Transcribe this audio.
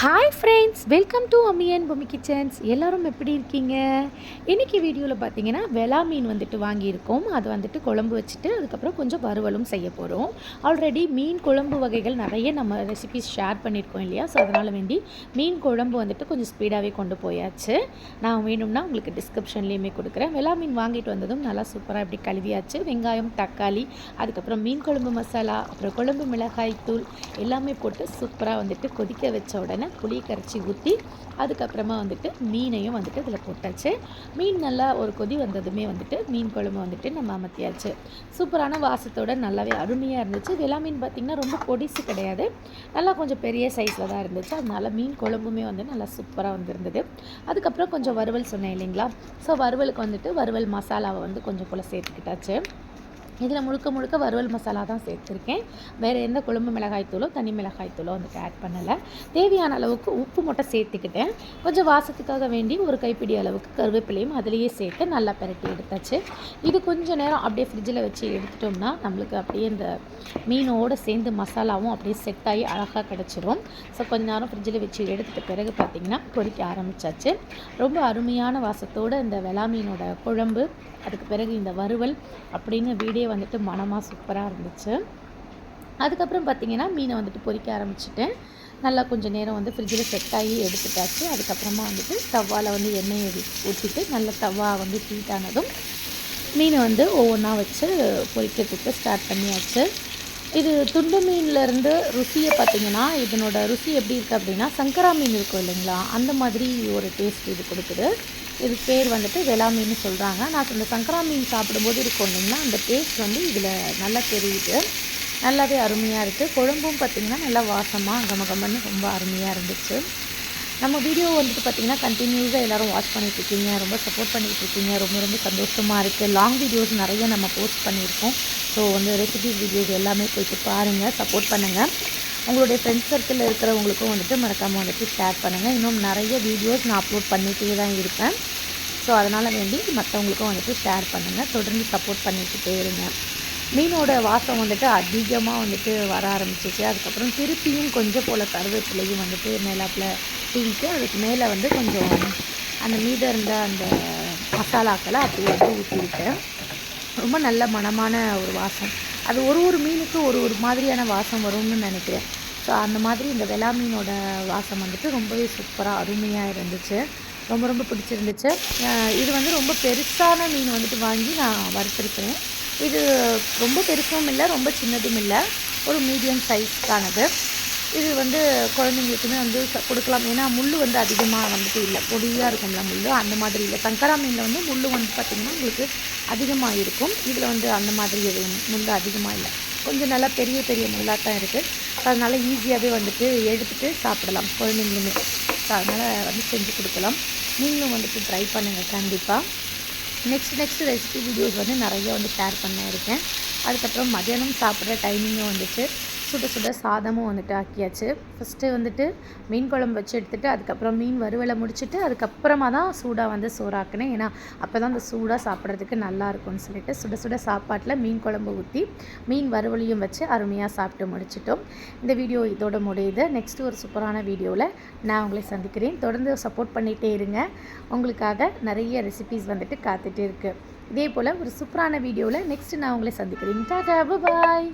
Hi friends welcome to அம்மியன் பொம்மி kitchens எல்லோரும் எப்படி இருக்கீங்க? இன்றைக்கி வீடியோவில் பார்த்தீங்கன்னா வெலா மீன் வந்துட்டு வாங்கியிருக்கோம். அது வந்துட்டு குழம்பு வச்சுட்டு அதுக்கப்புறம் கொஞ்சம் வறுவலும் செய்ய போகிறோம் ஆல்ரெடி மீன் குழம்பு வகைகள் நிறைய நம்ம ரெசிபிஸ் ஷேர் பண்ணியிருக்கோம் இல்லையா? ஸோ அதனால் வேண்டி மீன் குழம்பு வந்துட்டு கொஞ்சம் ஸ்பீடாகவே கொண்டு போயாச்சு. நான் வேணும்னா உங்களுக்கு டிஸ்கிரிப்ஷன்லேயுமே கொடுக்குறேன். வெலா மீன் வாங்கிட்டு வந்ததும் நல்லா சூப்பராக இப்படி கழுவியாச்சு. வெங்காயம் தக்காளி அதுக்கப்புறம் மீன் குழம்பு மசாலா அப்புறம் குழம்பு மிளகாய் தூள் எல்லாமே போட்டு சூப்பராக வந்துட்டு கொதிக்க வச்ச உடனே புளி கரைச்சி ஊற்றி அதுக்கப்புறமா வந்துட்டு மீனையும் வந்துட்டு இதில் போட்டாச்சு. மீன் நல்லா ஒரு கொதி வந்ததுமே வந்துட்டு மீன் குழம்பு வந்துட்டு நம்ம அமர்த்தியாச்சு. சூப்பரான வாசத்தோட நல்லாவே அருமையாக இருந்துச்சு. விலா மீன் பார்த்திங்கன்னா ரொம்ப பொடிசு கிடையாது. நல்லா கொஞ்சம் பெரிய சைஸில் தான் இருந்துச்சு. அதனால மீன் குழம்புமே வந்து நல்லா சூப்பராக வந்துருந்தது. அதுக்கப்புறம் கொஞ்சம் வறுவல் சொன்னேன் இல்லைங்களா? ஸோ வறுவலுக்கு வந்துட்டு வறுவல் மசாலாவை வந்து கொஞ்சம் போல் சேர்த்துக்கிட்டாச்சு. இதில் முழுக்க முழுக்க வறுவல் மசாலா தான் சேர்த்துருக்கேன். வேறு எந்த குழம்பு மிளகாய் தூளோ தனி மிளகாய் தூளோ வந்துட்டு ஆட் பண்ணலை. தேவையான அளவுக்கு உப்பு மட்டும் சேர்த்துக்கிட்டேன். கொஞ்சம் வாசத்துக்காக வேண்டி ஒரு கைப்பிடி அளவுக்கு கருவேப்பிலையும் அதிலேயே சேர்த்து நல்லா பிரட்டி எடுத்தாச்சு. இது கொஞ்சம் நேரம் அப்படியே ஃப்ரிட்ஜில் வச்சு எடுத்துட்டோம்னா நம்மளுக்கு அப்படியே இந்த மீனோடு சேர்ந்து மசாலாவும் அப்படியே செட் ஆகி அழகாக கிடச்சிரும். ஸோ கொஞ்ச நேரம் ஃப்ரிட்ஜில் வச்சு எடுத்துகிட்ட பிறகு பார்த்திங்கன்னா பொரிக்க ஆரம்பித்தாச்சு ரொம்ப அருமையான வாசத்தோடு இந்த வெளா மீனோட குழம்பு அதுக்கு பிறகு இந்த வறுவல் அப்படின்னு வீடே வந்துட்டு மனமாக சூப்பராக இருந்துச்சு. அதுக்கப்புறம் பார்த்திங்கன்னா மீனை வந்துட்டு பொரிக்க ஆரம்பிச்சிட்டேன். நல்லா கொஞ்சம் நேரம் வந்து ஃப்ரிட்ஜில் செட் ஆகி எடுத்துட்டாச்சு. அதுக்கப்புறமா வந்துட்டு தவாவில் வந்து எண்ணெயை ஊற்றிட்டு நல்ல தவா வந்து ஹீட் ஆனதும் மீனை வந்து ஒவ்வொன்றா வச்சு பொரிக்கிறதுக்கு ஸ்டார்ட் பண்ணியாச்சு. இது துண்டு மீன்லேருந்து ருசியை பார்த்தீங்கன்னா இதனோட ருசி எப்படி இருக்குது அப்படின்னா சங்கரா மீன் இருக்கும் இல்லைங்களா? அந்த மாதிரி ஒரு டேஸ்ட் இது கொடுக்குது. இது பேர் வந்துட்டு வெளா மீன் சொல்கிறாங்க நான் இந்த சங்கரா மீன் சாப்பிடும்போது இருக்கும் இல்லைங்களா அந்த டேஸ்ட் வந்து இதில் நல்லா தெரியுது. நல்லாவே அருமையாக இருக்குது குழம்பும் பார்த்திங்கன்னா நல்லா வாசமாக கமகமன்னு ரொம்ப அருமையாக இருந்துச்சு. நம்ம வீடியோ வந்துட்டு பார்த்திங்கன்னா கண்டினியூஸாக எல்லோரும் வாட்ச் பண்ணிகிட்ருக்கீங்க ரொம்ப சப்போர்ட் பண்ணிகிட்ருக்கீங்க ரொம்ப ரொம்ப சந்தோஷமாக இருக்குது லாங் வீடியோஸ் நிறைய நம்ம போஸ்ட் பண்ணியிருக்கோம். ஸோ வந்து ரெசிபி வீடியோஸ் எல்லாமே போயிட்டு பாருங்கள் சப்போர்ட் பண்ணுங்கள் உங்களுடைய ஃப்ரெண்ட்ஸ் சர்க்கிளில் இருக்கிறவங்களுக்கும் வந்துட்டு மறக்காமல் வந்துட்டு ஷேர் பண்ணுங்கள் இன்னும் நிறைய வீடியோஸ் நான் அப்லோட் பண்ணிகிட்டே தான் இருப்பேன். ஸோ அதனால் வேண்டி மற்றவங்களுக்கும் வந்துட்டு ஷேர் பண்ணுங்கள் தொடர்ந்து சப்போர்ட் பண்ணிக்கிட்டே இருங்க. மீனோட வாசம் வந்துட்டு அதிகமாக வந்துட்டு வர ஆரம்பிச்சிச்சு. அதுக்கப்புறம் திருப்பியும் கொஞ்சம் போல் கருவேப்பிலையும் வந்துட்டு மேலாப்பில் தூவிட்டு அதுக்கு மேலே வந்து கொஞ்சம் அந்த மீதம் இருந்த அந்த மசாலாக்களை அப்படியே வந்து ஊற்றிவிட்டேன் ரொம்ப நல்ல மனமான ஒரு வாசம். அது ஒரு ஒரு மீனுக்கும் ஒரு ஒரு மாதிரியான வாசம் வரும்னு நினைக்கிறேன். ஸோ அந்த மாதிரி இந்த வெலா மீனோட வாசம் வந்துட்டு ரொம்பவே சூப்பராக அருமையாக இருந்துச்சு. ரொம்ப ரொம்ப பிடிச்சிருந்துச்சு. இது வந்து ரொம்ப பெருசான மீன் வந்துட்டு வாங்கி நான் வறுத்துருக்கிறேன். இது ரொம்ப பெருசும் இல்லை ரொம்ப சின்னதும் இல்லை. ஒரு மீடியம் சைஸ்க்கானது. இது வந்து குழந்தைங்களுக்குமே வந்து கொடுக்கலாம். ஏன்னா முள் வந்து அதிகமாக வந்துட்டு இல்லை. பொடியாக இருக்கும்ல முள் அந்த மாதிரி இல்லை. சங்கரா மீனில் வந்து முள் வந்து பார்த்திங்கன்னா உங்களுக்கு அதிகமாக இருக்கும். இதில் வந்து அந்த மாதிரி எதுவும் முள் அதிகமாக இல்லை. கொஞ்சம் நல்லா பெரிய பெரிய முள்ளாக தான் இருக்குது அதனால் ஈஸியாகவே வந்துட்டு எடுத்துகிட்டு சாப்பிடலாம். குழந்தைங்களுமே. ஸோ அதனால் வந்து செஞ்சு கொடுக்கலாம். நீங்களும் வந்துட்டு ட்ரை பண்ணுங்கள் கண்டிப்பாக நெக்ஸ்ட் நெக்ஸ்ட் ரெசிபி வீடியோஸ் வந்து நிறைய வந்து ஷேர் பண்ண இருக்கேன். அதுக்கப்புறம் மதியானம் சாப்பிட்ற டைமிங்கும் வந்துட்டு சுட சுட சாதமும் வந்துட்டு ஆக்கியாச்சு. ஃபஸ்ட்டு வந்துட்டு மீன் குழம்பு வச்சு எடுத்துகிட்டு அதுக்கப்புறம் மீன் வறுவலை முடிச்சுட்டு அதுக்கப்புறமா தான் சூடாக வந்து சோறாக்குனேன். ஏன்னா அப்போ தான் அந்த சூடாக சாப்பிட்றதுக்கு நல்லா இருக்கும்னு சொல்லிட்டு சுட சுட சாப்பாட்டில் மீன் குழம்பு ஊற்றி மீன் வறுவலையும் வச்சு அருமையாக சாப்பிட்டு முடிச்சிட்டோம். இந்த வீடியோ இதோட முடியுது. நெக்ஸ்ட்டு ஒரு சூப்பரான வீடியோவில் நான் உங்களை சந்திக்கிறேன். தொடர்ந்து சப்போர்ட் பண்ணிகிட்டே இருங்க. உங்களுக்காக நிறைய ரெசிபீஸ் வந்துட்டு காத்துட்டு இருக்குது இதே போல் ஒரு சூப்பரான வீடியோவில் நெக்ஸ்ட் நான் உங்களை சந்திக்கிறேன். டாடா பாய்